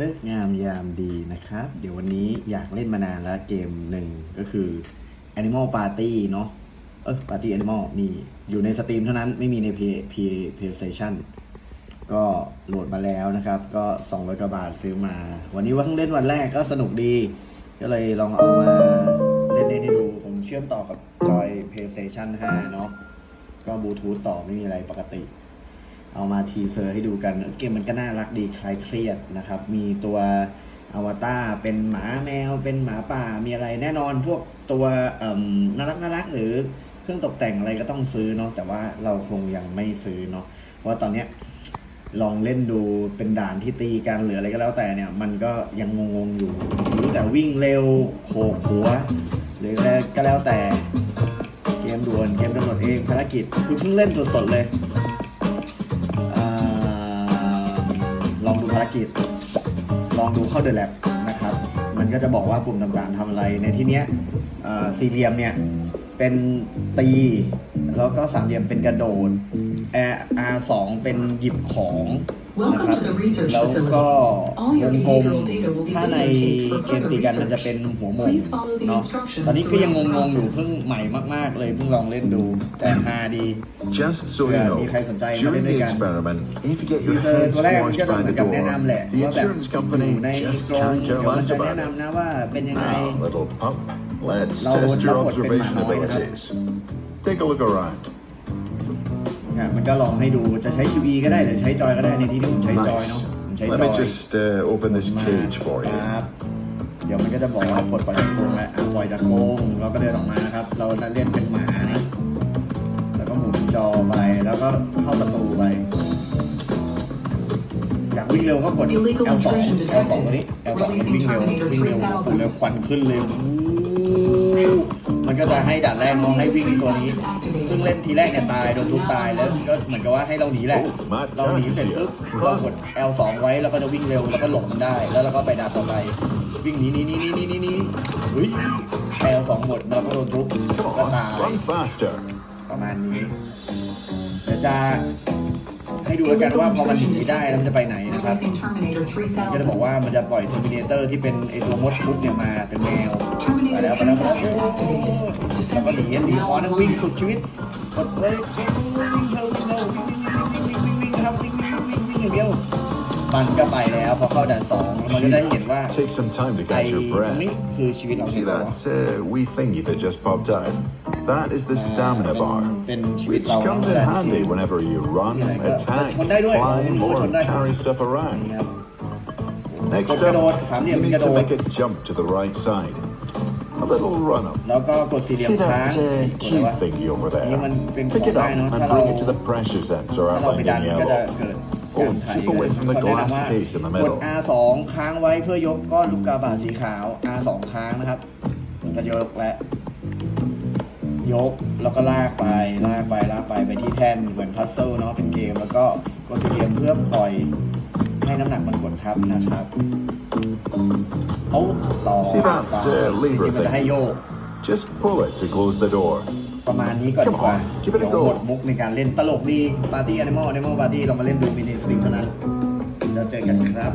เลิกงามยามดีนะครับ เดี๋ยววันนี้อยากเล่นมานานแล้วเกมหนึ่งก็คือ Animal Party เนาะเออ Party Animal นี่อยู่ในสตรีมเท่านั้นไม่มีใน Play Play PlayStation ก็โหลดมาแล้วนะครับ ก็200กว่าบาทซื้อมา วันนี้ว่าเพิ่งเล่นวันแรกก็สนุกดี ก็เลยลองเอามาเล่นเล่นให้ดู ผมเชื่อมต่อกับจอย PlayStation 5 เนาะก็บลูทูธต่อไม่มีอะไรปกติ เอามาทีเซอร์ให้ดูกัน เกมมันก็น่ารักดีคลายเครียดนะครับ มีตัวอวตารเป็นหมาแมว เป็นหมาป่ามีอะไรแน่นอนพวกตัวน่ารักน่ารักหรือเครื่องตกแต่งอะไรก็ต้องซื้อเนาะแต่ว่าเราคงยังไม่ซื้อเนาะเพราะตอนเนี้ยลองเล่นดูเป็นด่านที่ตีกันหรืออะไรก็แล้วแต่เนี่ย มันก็ยังงงๆอยู่รู้แต่วิ่งเร็วโขกหัว หรืออะไรก็แล้วแต่ เกมด่วนเกมกำหนดเองภารกิจคือเพิ่งเล่นสดๆเลย กิจ ลองดูเข้าเดอะแลบนะครับ มันก็จะบอกว่ากลุ่มต่างๆทำอะไร ในที่เนี้ยสี่เหลี่ยมเนี่ย เป็นตี แล้วก็สามเหลี่ยมเป็นกระโดด R สองเป็นหยิบของ นะครับ Welcome to the research แล้วก็ facility. All ว your งกลม behavioral data will be ถ้าใน videotaped for เกม further ตีกันมัน research. จะเป็นหัวหมง Please follow the เนาะ instructions ตอนนี้ก็ยังง throughout ง the ๆอยู่ process. เพิ่งใหม่มากๆเลยเพิ่งลองเล่นดูแต่ฮาดี Just so you Yeah, know, มีใครสนใจมา during เล่นด้วย the กัน experiment, if you get ที your เซอร์ head ตัวแรกมัน squashed ก็จะเห by มือ the นกับแนะ door, นำแหละ the ว่าแบบ insurance อยู่ company ใน just กรง can't เดี๋ยว care มัน less จะแนะ about it. นำนะว่าเป็นยังไง Now, little pup, let's Now, test your dapat observation pinmanoy na. abilities. Take a look around. อะมันก็ลองให้ดูจะใช้ทีวีก็ได้หรือใช้จอยก็ได้ในที่นี้ผมใช้จอยเนาะ Nice. ผมใช้ Let จ me อย just uh, open this มา cage for ค you. รับเดี๋ยวมันก็จะบอกว่าปลดปล่อยจากกรงแล้วอะปล่อยจากกรงเราก็เดินออกมานะครับ เราเล่นเป็นหมานะแล้วก็หมุนจอไปแล้วก็เข้าประตูไปอยากวิ่งเร็วก็กด Illegal L2 intrusion L2 ตัวนี้ L2 มันวิ่งเร็ว Releasing วิ่งเร็ว Terminator โอ้โหแล้วควันขึ้นเลยอู้ มันก็จะให้ด่านแรกน้องให้วิ่งตัวนี้ ซึ่งเล่นทีแรกเนี่ยตายโดนทุบตายแล้วก็เหมือนกับว่าให้เราหนีแหละเราหนีเสร็จปุ๊บเรากด L2 ไว้แล้วก็จะวิ่งเร็วแล้วก็หลบมันได้ แล้วเราก็ไปด่านต่อไปวิ่งหนีหนีหนีหนีหนีหนีหนีเฮ้ย L2 หมดเราก็โดนทุบก็ตายประมาณนี้เดี๋ยวจะ ให้ดูแล้วกันว่าพอมันหนีได้แล้วมันจะไปไหนนะครับก็จะบอกว่ามันจะปล่อยเทอร์มินเตอร์ที่เป็นไอตัวมดพุกเนี่ยมาเป็นแมวไปแล้วไปแล้วไปแล้วโอ้โหแล้วก็หนีหนีคอนวิ่งสุดชีวิตกดเลยวิ่งวิ่งวิ่งเร็ววิ่งเร็ววิ่งวิ่งวิ่งวิ่งวิ่งวิ่งครับวิ่งวิ่งวิ่งวิ่งอย่างเดียว มันก็ไปแล้วพอเข้าด่านสองมันก็ได้เห็นว่า Take some time to ไอ้ catch your ตรง breath. นี้คือชีวิตเรา See เนี่ย that uh, wee thingy that just popped out? That is the stamina bar, เป็นชีวิต which เรา comes in handy whenever you run, attack, climb, or carry stuff นี่ around. ครับ Next กดกระโดด up, สามเหลี่ยม you เป็น need กระโด to ด make a jump to the right side. A little run up. แล้วก็กดสี่เหลี่ยม See ค้าง that uh, กดอะไร cube วะ thingy over นี่มัน there? เป็นข Pick อง it ได้ up เนาะ and ถ้าเรา bring it to the pressure sensor ถ้าเราไป outlined ดัน in ก็จะ yellow. เกิด Oh, การถ่าย keep away from the เขาแนะนำ glass ว่า case in the กด middle. R2 ค้างไว้เพื่อยกก้อนลูกกาบาทสีขาว R2 ค้างนะครับ มันก็ยกและ ยกแล้วก็ลากไปลากไปลากไปไปที่แท่นเหมือนพัซเซิลเนาะเป็นเกม แล้วก็กดสี่เหลี่ยมเพื่อปล่อยให้น้ำหนักมันกดทับนะครับเอาต่อ See that, ต่อ uh, จริ lever งๆมันจะให้ thing? โยก Just pull it to close the door. ประมาณนี้ก่อนดีกว่า Come on, give it a เดี๋ยว go หมดมุกในการเล่นตลกดีปาร์ตี้แอนิมอลแอนิมอลปาร์ตี้เรามาเล่นดูมินิสตรีมเท่านั้นแล้วเจอกันครับ